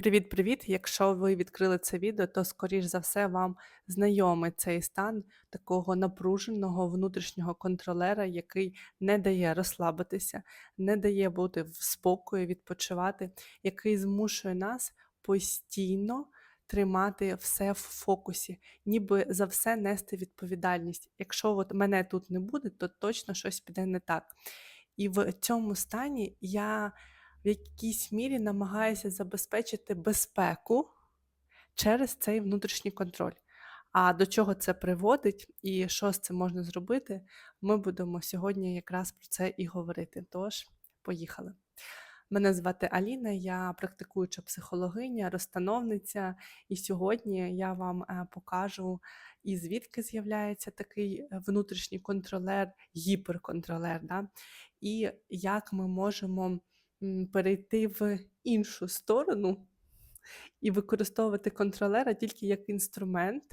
Привіт-привіт! Якщо ви відкрили це відео, то, скоріш за все, вам знайомий цей стан такого напруженого внутрішнього контролера, який не дає розслабитися, не дає бути в спокої, відпочивати, який змушує нас постійно тримати все в фокусі, ніби за все нести відповідальність. Якщо от мене тут не буде, то точно щось піде не так. І в цьому стані я в якійсь мірі намагаюся забезпечити безпеку через цей внутрішній контроль. А до чого це приводить і що з цим можна зробити, ми будемо сьогодні якраз про це і говорити. Тож, поїхали. Мене звати Аліна, я практикуюча психологиня, розстановниця, і сьогодні я вам е, покажу, і звідки з'являється такий внутрішній контролер, гіперконтролер, да? і як ми можемо перейти в іншу сторону і використовувати контролера тільки як інструмент,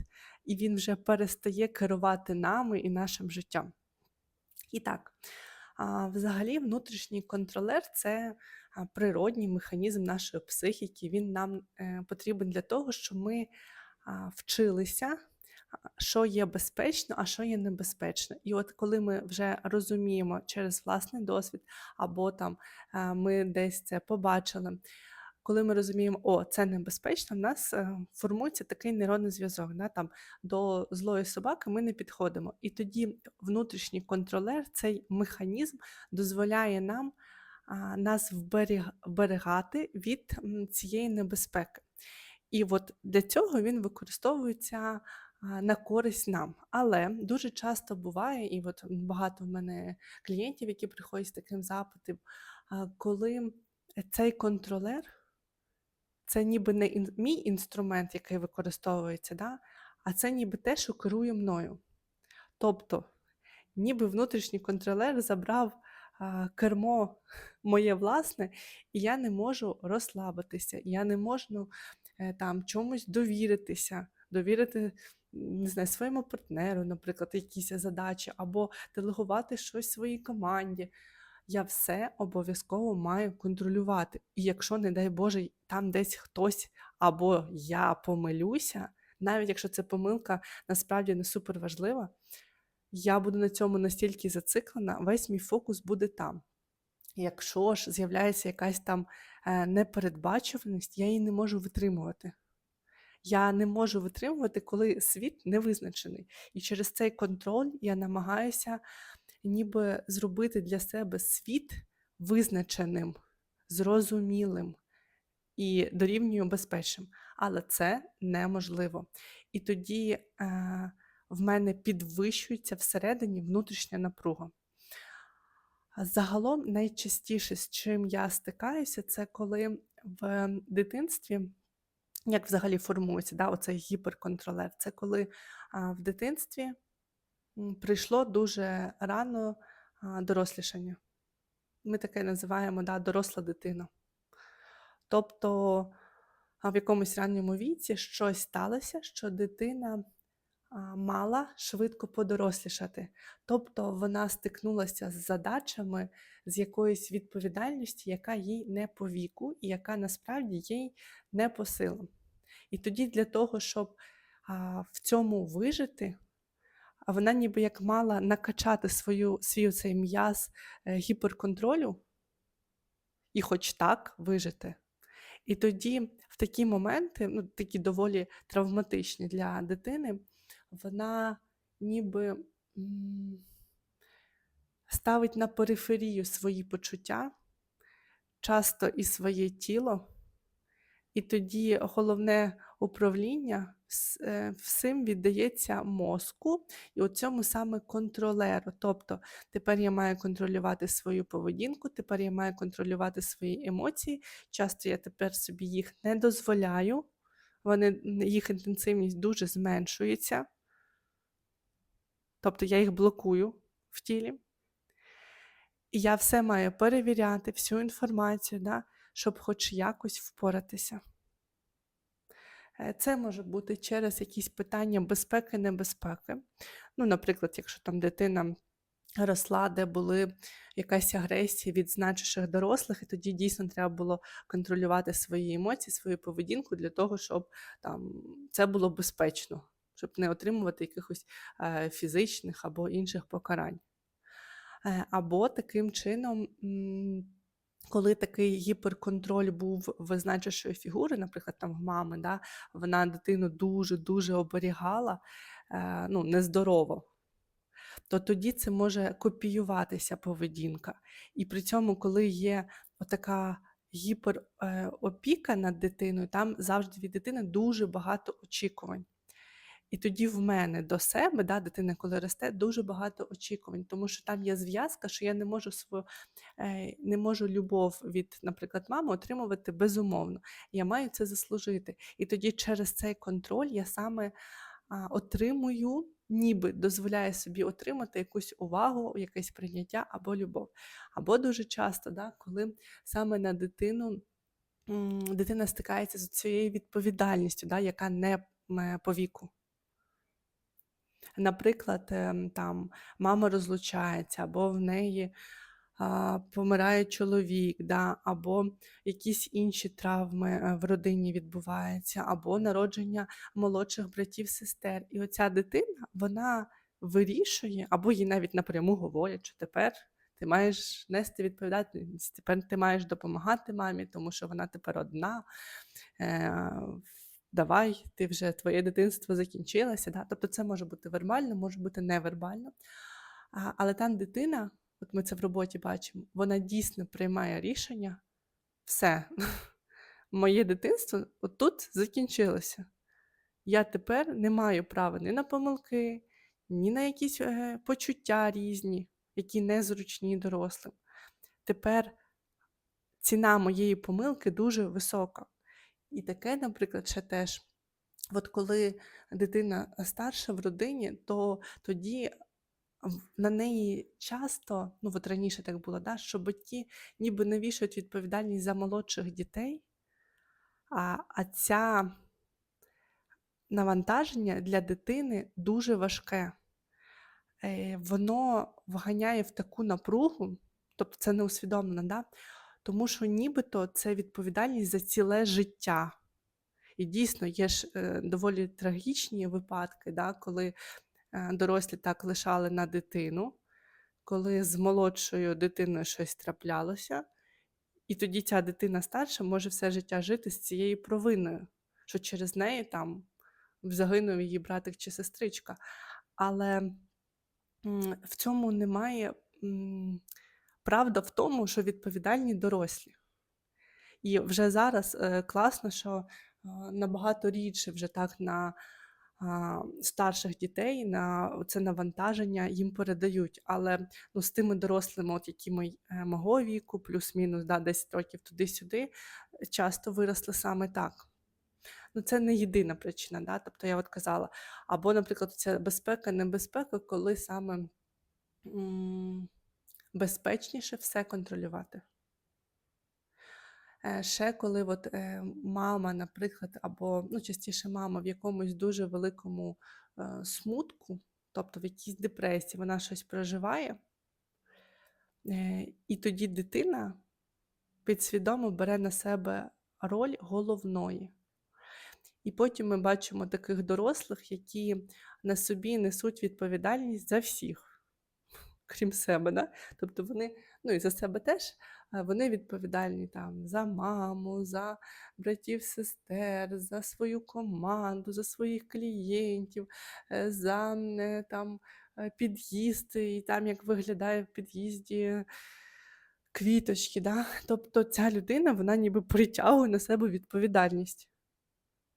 і він вже перестає керувати нами і нашим життям. І так, взагалі, внутрішній контролер це природній механізм нашої психіки. Він нам е, потрібен для того, щоб ми вчилися що є безпечно, а що є небезпечно. І от коли ми вже розуміємо через власний досвід, або там е, ми десь це побачили, коли ми розуміємо, о, це небезпечно, в нас е, формується такий нейронний зв'язок. Да, там, До злої собаки ми не підходимо. І тоді внутрішній контролер, цей механізм дозволяє нам нас вберігати від цієї небезпеки. І от для цього він використовується на користь нам. Але дуже часто буває, і от багато в мене клієнтів, які приходять з таким запитом, коли цей контролер це ніби не мій інструмент, який використовується, да? а це ніби те, що керує мною. Тобто, ніби внутрішній контролер забрав кермо моє власне, і я не можу розслабитися, я не можу е, там чомусь довіритися, довірити не знаю, своєму партнеру, наприклад, якісь задачі, або делегувати щось своїй команді. Я все обов'язково маю контролювати. І якщо, не дай Боже, там десь хтось або я помилюся, навіть якщо ця помилка насправді не супер важлива, я буду на цьому настільки зациклена, весь мій фокус буде там. Якщо ж з'являється якась там е, непередбачуваність, я її не можу витримувати. Я не можу витримувати, коли світ не визначений. І через цей контроль я намагаюся ніби зробити для себе світ визначеним, зрозумілим і дорівнюю безпечним. Але це неможливо. І тоді е, в мене підвищується всередині внутрішня напруга. Загалом найчастіше, з чим я стикаюся, це коли в дитинстві як взагалі формується да, оцей гіперконтролер? Це коли а, в дитинстві прийшло дуже рано а, дорослішання. Ми таке називаємо да, доросла дитина. Тобто а в якомусь ранньому віці щось сталося, що дитина мала швидко подорослішати. Тобто вона стикнулася з задачами, з якоюсь відповідальністю, яка їй не по віку, і яка насправді їй не по силам. І тоді для того, щоб а, в цьому вижити, а вона ніби як мала накачати свою, свій цей м'яз е, гіперконтролю і хоч так вижити. І тоді в такі моменти, ну, такі доволі травматичні для дитини, вона ніби ставить на периферію свої почуття, часто і своє тіло. І тоді головне управління е, всім віддається мозку і у цьому саме контролеру. Тобто тепер я маю контролювати свою поведінку, тепер я маю контролювати свої емоції. Часто я тепер собі їх не дозволяю, вони, їх інтенсивність дуже зменшується. Тобто я їх блокую в тілі. І я все маю перевіряти, всю інформацію. Да? Щоб хоч якось впоратися. Е, це може бути через якісь питання безпеки, небезпеки. Ну, Наприклад, якщо там дитина росла, де були якась агресія від значущих дорослих, і тоді дійсно треба було контролювати свої емоції, свою поведінку для того, щоб там це було безпечно, щоб не отримувати якихось е, фізичних або інших покарань. Е, Або таким чином, коли такий гіперконтроль був в значущої фігури, наприклад, там в мами, да, вона дитину дуже-дуже оберігала, е, ну, нездорово, то тоді це може копіюватися поведінка. І при цьому, коли є отака гіперопіка над дитиною, там завжди від дитини дуже багато очікувань. І тоді в мене до себе, да, дитина, коли росте, дуже багато очікувань, тому що там є зв'язка, що я не можу свою, е, не можу любов від, наприклад, мами отримувати безумовно. Я маю це заслужити. І тоді через цей контроль я саме отримую, ніби дозволяю собі отримати якусь увагу, якесь прийняття або любов. Або дуже часто, да, коли саме на дитину дитина стикається з цією відповідальністю, да, яка не м, по віку. Наприклад, ем, там мама розлучається, або в неї а, помирає чоловік, да, або якісь інші травми е, в родині відбуваються, або народження молодших братів, сестер. І оця дитина вона вирішує, або їй навіть напряму говорять, що тепер ти маєш нести відповідальність, тепер ти маєш допомагати мамі, тому що вона тепер одна. Давай, ти вже твоє дитинство закінчилося. Да? Тобто це може бути вербально, може бути невербально. А, але там дитина, от ми це в роботі бачимо, вона дійсно приймає рішення. Все, моє дитинство отут закінчилося. Я тепер не маю права ні на помилки, ні на якісь е, почуття різні, які незручні дорослим. Тепер ціна моєї помилки дуже висока. І таке, наприклад, ще теж, от коли дитина старша в родині, то тоді на неї часто, ну от раніше так було, да, що батьки ніби не вішають відповідальність за молодших дітей, а, а ця навантаження для дитини дуже важке. Е, воно вганяє в таку напругу, тобто це не усвідомлено, да? Тому що нібито це відповідальність за ціле життя. І дійсно є ж е, доволі трагічні випадки, да, коли е, дорослі так лишали на дитину, коли з молодшою дитиною щось траплялося, і тоді ця дитина старша може все життя жити з цією провиною, що через неї там загинув її братик чи сестричка. Але в цьому немає правда в тому, що відповідальні дорослі. І вже зараз е, класно, що е, набагато рідше вже так на старших дітей на це навантаження їм передають. Але ну, з тими дорослими, от які мої, е, мого віку, плюс-мінус да, 10 років туди-сюди, часто виросли саме так. Ну, це не єдина причина, да? тобто я от казала. Або, наприклад, ця безпека, небезпека, коли саме м, безпечніше все контролювати. Е, Ще коли от, е, мама, наприклад, або ну, частіше мама в якомусь дуже великому е, смутку, тобто в якійсь депресії, вона щось проживає, і тоді дитина підсвідомо бере на себе роль головної. І потім ми бачимо таких дорослих, які на собі несуть відповідальність за всіх, крім себе. Да? Тобто вони, ну і за себе теж, вони відповідальні там за маму, за братів, сестер, за свою команду, за своїх клієнтів, е, за е, там е, під'їзд, і там як виглядає в під'їзді квіточки. Да? Тобто ця людина вона ніби притягує на себе відповідальність.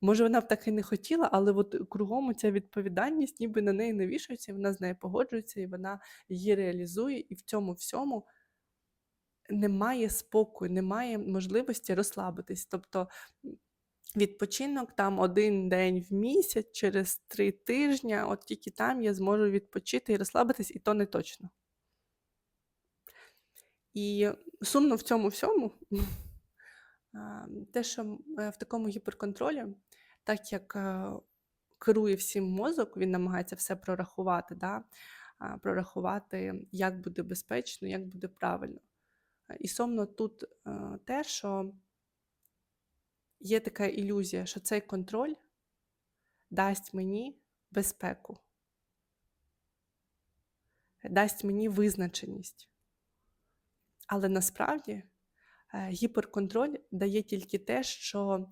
Може, вона б так і не хотіла, але от кругом ця відповідальність ніби на неї не вішається, і вона з нею погоджується, і вона її реалізує, і в цьому всьому немає спокою, немає можливості розслабитись. Тобто відпочинок там один день в місяць, через три тижні, от тільки там я зможу відпочити і розслабитись, і то не точно. І сумно в цьому всьому, те, що е, в такому гіперконтролі, так як е, керує всім мозок, він намагається все прорахувати, да? прорахувати, як буде безпечно, як буде правильно. Е, І сумно тут те, що є така ілюзія, що цей контроль дасть мені безпеку, дасть мені визначеність. Але насправді гіперконтроль дає тільки те, що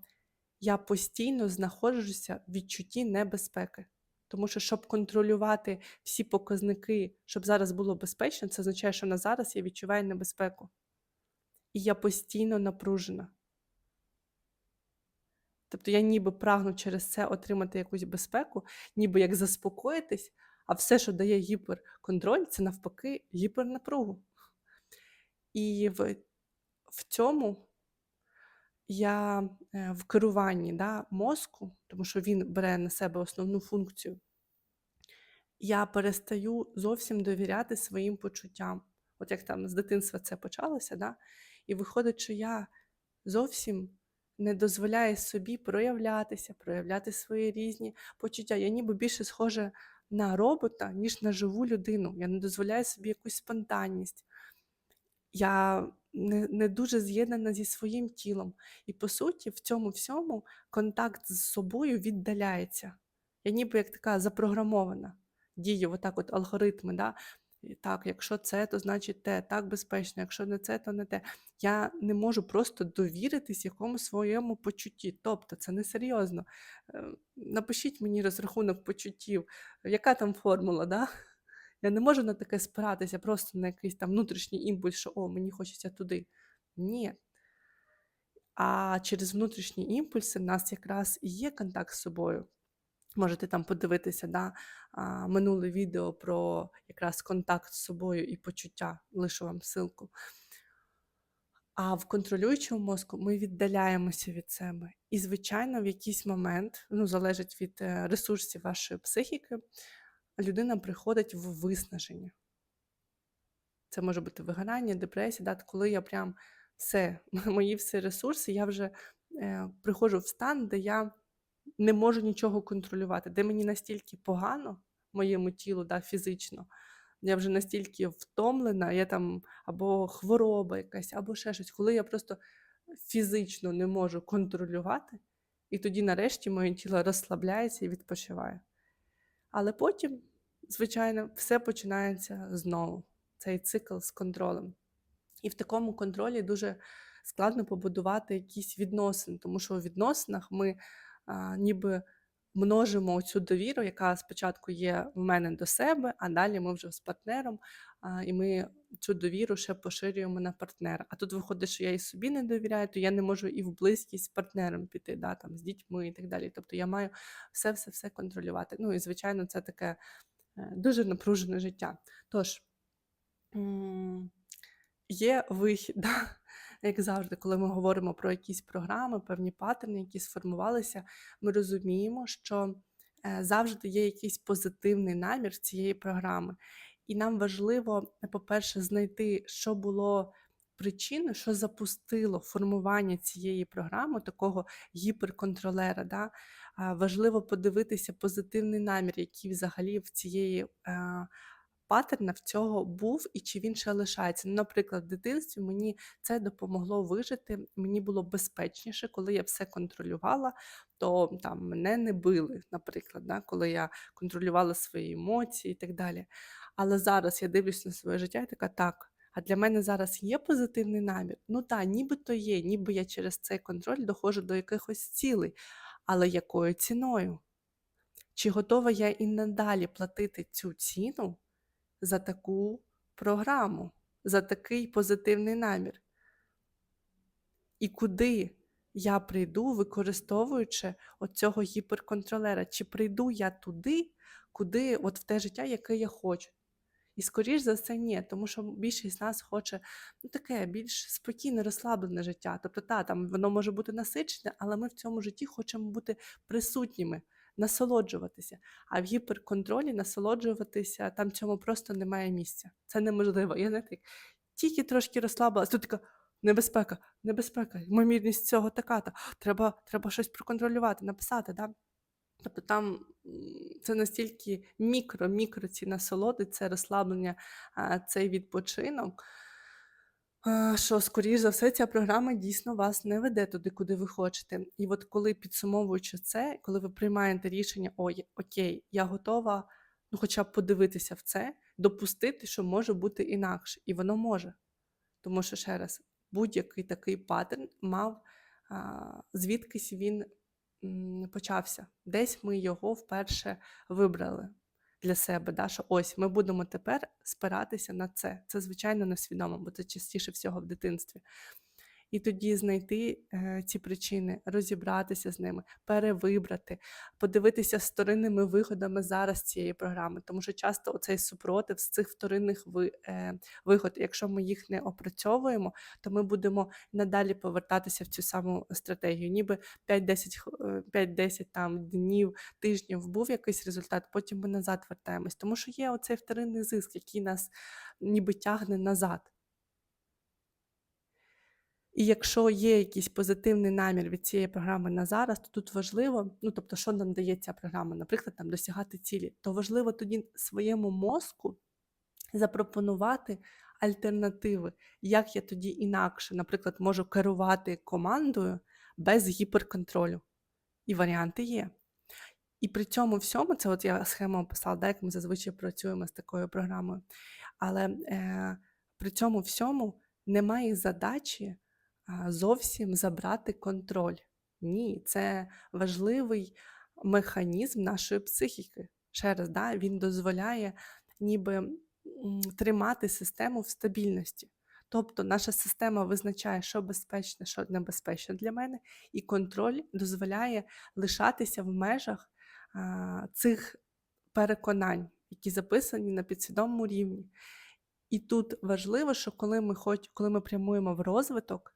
я постійно знаходжуся в відчутті небезпеки. Тому що, щоб контролювати всі показники, щоб зараз було безпечно, це означає, що на зараз я відчуваю небезпеку. І я постійно напружена. Тобто я ніби прагну через це отримати якусь безпеку, ніби як заспокоїтись, а все, що дає гіперконтроль, це навпаки гіпернапругу. І в, в цьому я е, в керуванні да, мозку, тому що він бере на себе основну функцію, я перестаю зовсім довіряти своїм почуттям. От як там з дитинства це почалося, да? і виходить, що я зовсім не дозволяю собі проявлятися, проявляти свої різні почуття. Я ніби більше схожа на робота, ніж на живу людину. Я не дозволяю собі якусь спонтанність. Я не, не дуже з'єднана зі своїм тілом. І по суті, в цьому всьому контакт з собою віддаляється. Я ніби як така запрограмована. Дію, отак, от алгоритми. Да? Так, якщо це, то значить те, так безпечно, якщо не це, то не те. Я не можу просто довіритись якомусь своєму почутті. Тобто це несерйозно. Е, Напишіть мені розрахунок почуттів, яка там формула, да? Я не можу на таке спиратися, просто на якийсь там внутрішній імпульс, що о, мені хочеться туди. Ні. А через внутрішні імпульси в нас якраз і є контакт з собою. Можете там подивитися да, минуле відео про якраз контакт з собою і почуття, лишу вам ссылку. А в контролюючому мозку ми віддаляємося від себе. І, звичайно, в якийсь момент, ну, залежить від е, ресурсів вашої психіки, людина приходить в виснаження. Це може бути вигорання, депресія, да, коли я прям все, мої всі ресурси, я вже е, приходжу в стан, де я не можу нічого контролювати, де мені настільки погано моєму тілу, да, фізично, я вже настільки втомлена, я там або хвороба якась, або ще щось, коли я просто фізично не можу контролювати, і тоді нарешті моє тіло розслабляється і відпочиває. Але потім, звичайно, все починається знову. Цей цикл з контролем. І в такому контролі дуже складно побудувати якісь відносини, тому що у відносинах ми а, ніби множимо цю довіру, яка спочатку є в мене до себе, а далі ми вже з партнером, а, і ми цю довіру ще поширюємо на партнера. А тут виходить, що я і собі не довіряю, то я не можу і в близькість з партнером піти, да, там, з дітьми і так далі. Тобто я маю все-все-все контролювати. Ну і звичайно, це таке дуже напружене життя. Тож. Є вихід, як завжди, коли ми говоримо про якісь програми, певні паттерни, які сформувалися, ми розуміємо, що е, завжди є якийсь позитивний намір цієї програми. І нам важливо, по-перше, знайти, що було причиною, що запустило формування цієї програми, такого гіперконтролера. Да? Важливо подивитися позитивний намір, який взагалі в цієї. е, паттерна в цього був і чи він ще лишається. Ну, Наприклад, в дитинстві мені це допомогло вижити, мені було безпечніше, коли я все контролювала, то там мене не били, наприклад, да, коли я контролювала свої емоції і так далі. Але зараз я дивлюсь на своє життя і така так. А для мене зараз є позитивний намір? Ну так, нібито є, ніби я через цей контроль доходжу до якихось цілей. Але якою ціною? Чи готова я і надалі платити цю ціну за таку програму, за такий позитивний намір? І куди я прийду, використовуючи оцього гіперконтролера? Чи прийду я туди, куди, от в те життя, яке я хочу? І скоріш за все, ні, тому що більшість з нас хоче ну, таке більш спокійне, розслаблене життя. Тобто, та, там воно може бути насичене, але ми в цьому житті хочемо бути присутніми, насолоджуватися. А в гіперконтролі насолоджуватися там цьому просто немає місця. Це неможливо. Я знаєте, як тільки трошки розслабилась, тут така небезпека, небезпека, ймовірність цього така-то. Треба, треба щось проконтролювати, написати. Да? Тобто там це настільки мікро-мікро ці насолоди, це розслаблення, цей відпочинок, що, скоріш за все, ця програма дійсно вас не веде туди, куди ви хочете. І от коли підсумовуючи це, коли ви приймаєте рішення, ой, окей, я готова ну, хоча б подивитися в це, допустити, що може бути інакше, і воно може. Тому що ще раз, будь-який такий паттерн мав звідкись він почався. Десь ми його вперше вибрали для себе. Да, Що ось ми будемо тепер спиратися на це. Це, звичайно, несвідомо, бо це частіше всього в дитинстві і тоді знайти е, ці причини, розібратися з ними, перевибрати, подивитися вторинними виходами зараз цієї програми, тому що часто оцей супротив з цих вторинних е, вигод, якщо ми їх не опрацьовуємо, то ми будемо надалі повертатися в цю саму стратегію. Ніби 5-10 5-10 там днів, тижнів був якийсь результат, потім ми назад вертаємось, тому що є оцей вторинний зиск, який нас ніби тягне назад. І якщо є якийсь позитивний намір від цієї програми на зараз, то тут важливо, ну тобто, що нам дає ця програма, наприклад, там досягати цілі, то важливо тоді своєму мозку запропонувати альтернативи, як я тоді інакше, наприклад, можу керувати командою без гіперконтролю. І варіанти є. І при цьому всьому, це от я схему описала, да, як ми зазвичай працюємо з такою програмою. Але е, при цьому всьому немає задачі зовсім забрати контроль. Ні, це важливий механізм нашої психіки. Ще раз, да, він дозволяє ніби тримати систему в стабільності. Тобто наша система визначає, що безпечне, що небезпечне для мене, і контроль дозволяє лишатися в межах а, цих переконань, які записані на підсвідомому рівні. І тут важливо, що коли ми хоч, коли ми прямуємо в розвиток,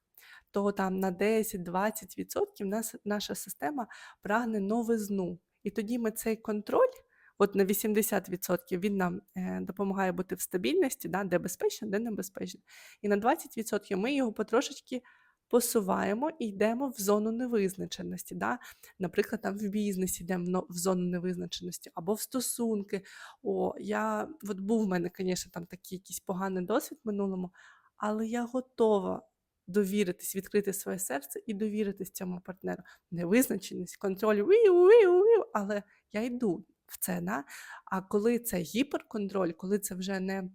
то там на 10-20% нас, наша система прагне новизну. І тоді ми цей контроль, от на 80% він нам е, допомагає бути в стабільності, да, де безпечно, де небезпечно. І на 20% ми його потрошечки посуваємо і йдемо в зону невизначеності. Да? Наприклад, там в бізнесі йдемо в зону невизначеності або в стосунки. О, я, от Був в мене, звісно, там такий якийсь поганий досвід в минулому, але я готова довіритись, відкрити своє серце і довіритись цьому партнеру. Невизначеність, контроль, вів, вів, вів, але я йду в це. Да? А коли це гіперконтроль, коли це вже не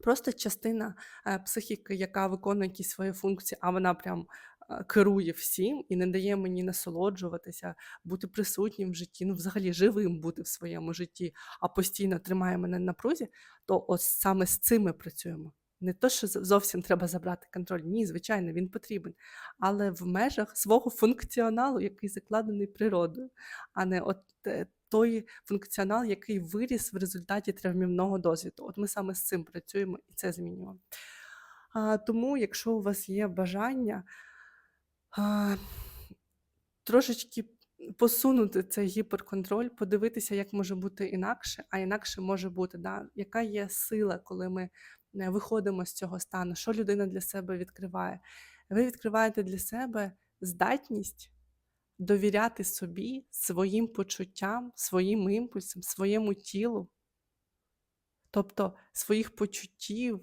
просто частина е, психіки, яка виконує якісь свої функції, а вона прям е, керує всім і не дає мені насолоджуватися, бути присутнім в житті, ну взагалі живим бути в своєму житті, а постійно тримає мене на прузі, то ось саме з цим ми працюємо. Не то, що зовсім треба забрати контроль. Ні, звичайно, він потрібен. Але в межах свого функціоналу, який закладений природою, а не от е, той функціонал, який виріс в результаті травмівного досвіду. От ми саме з цим працюємо і це змінюємо. А, Тому, якщо у вас є бажання а, трошечки посунути цей гіперконтроль, подивитися, як може бути інакше, а інакше може бути, да, яка є сила, коли ми виходимо з цього стану, що людина для себе відкриває. Ви відкриваєте для себе здатність довіряти собі, своїм почуттям, своїм імпульсам, своєму тілу. Тобто своїх почуттів,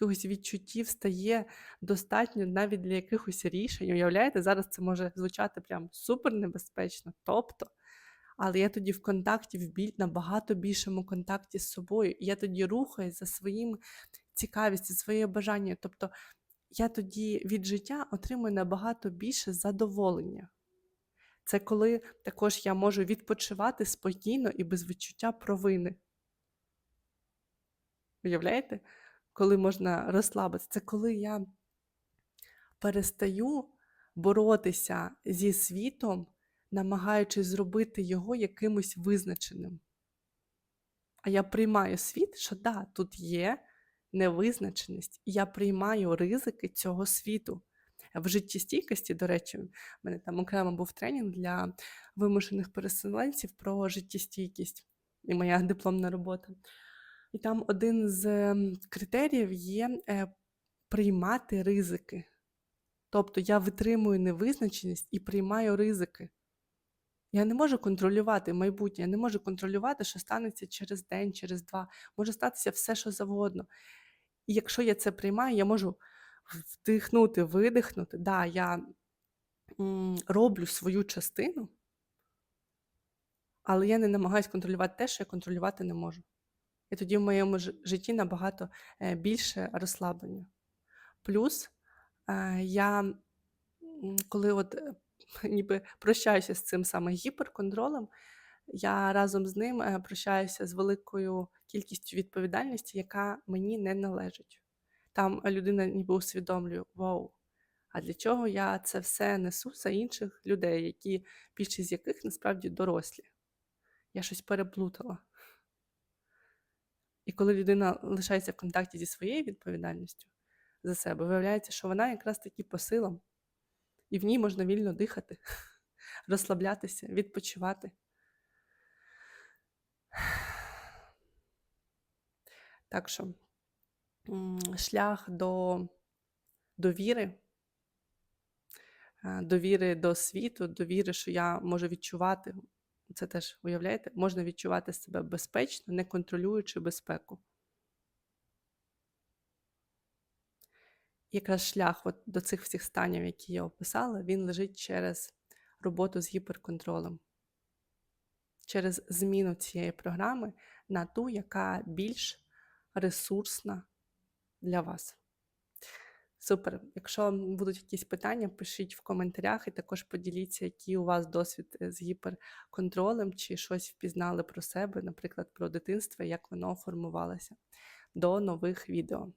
якихось відчуттів стає достатньо навіть для якихось рішень. Уявляєте, зараз це може звучати прям супер небезпечно. Тобто, але я тоді в контакті, в біль, набагато більшому контакті з собою. Я тоді рухаюсь за своїм цікавістю, своє бажання. Тобто я тоді від життя отримую набагато більше задоволення. Це коли також я можу відпочивати спокійно і без відчуття провини. Уявляєте? Коли можна розслабитися, це коли я перестаю боротися зі світом, намагаючись зробити його якимось визначеним. А я приймаю світ, що да, тут є невизначеність, я приймаю ризики цього світу. В життєстійкості, до речі, в мене там окремо був тренінг для вимушених переселенців про життєстійкість і моя дипломна робота. І там один з критеріїв є е, приймати ризики. Тобто я витримую невизначеність і приймаю ризики. Я не можу контролювати майбутнє, я не можу контролювати, що станеться через день, через два. Може статися все, що завгодно. І якщо я це приймаю, я можу вдихнути, видихнути. Да, я роблю свою частину, але я не намагаюся контролювати те, що я контролювати не можу. І тоді в моєму житті набагато е, більше розслаблення. Плюс е, я, коли от е, ніби прощаюся з цим саме гіперконтролем, я разом з ним е, прощаюся з великою кількістю відповідальності, яка мені не належить. Там людина ніби усвідомлює: вау, а для чого я це все несу за інших людей, які більшість з яких насправді дорослі? Я щось переплутала. І коли людина лишається в контакті зі своєю відповідальністю за себе, виявляється, що вона якраз таки по силам, і в ній можна вільно дихати, розслаблятися, відпочивати. Так що шлях до довіри, е, довіри до світу, довіри, що я можу відчувати. Це теж уявляєте, можна відчувати себе безпечно, не контролюючи безпеку. Якраз шлях от до цих всіх станів, які я описала, він лежить через роботу з гіперконтролем, через зміну цієї програми на ту, яка більш ресурсна для вас. Супер. Якщо будуть якісь питання, пишіть в коментарях і також поділіться, який у вас досвід е, з гіперконтролем, чи щось впізнали про себе, наприклад, про дитинство, як воно формувалося. До нових відео.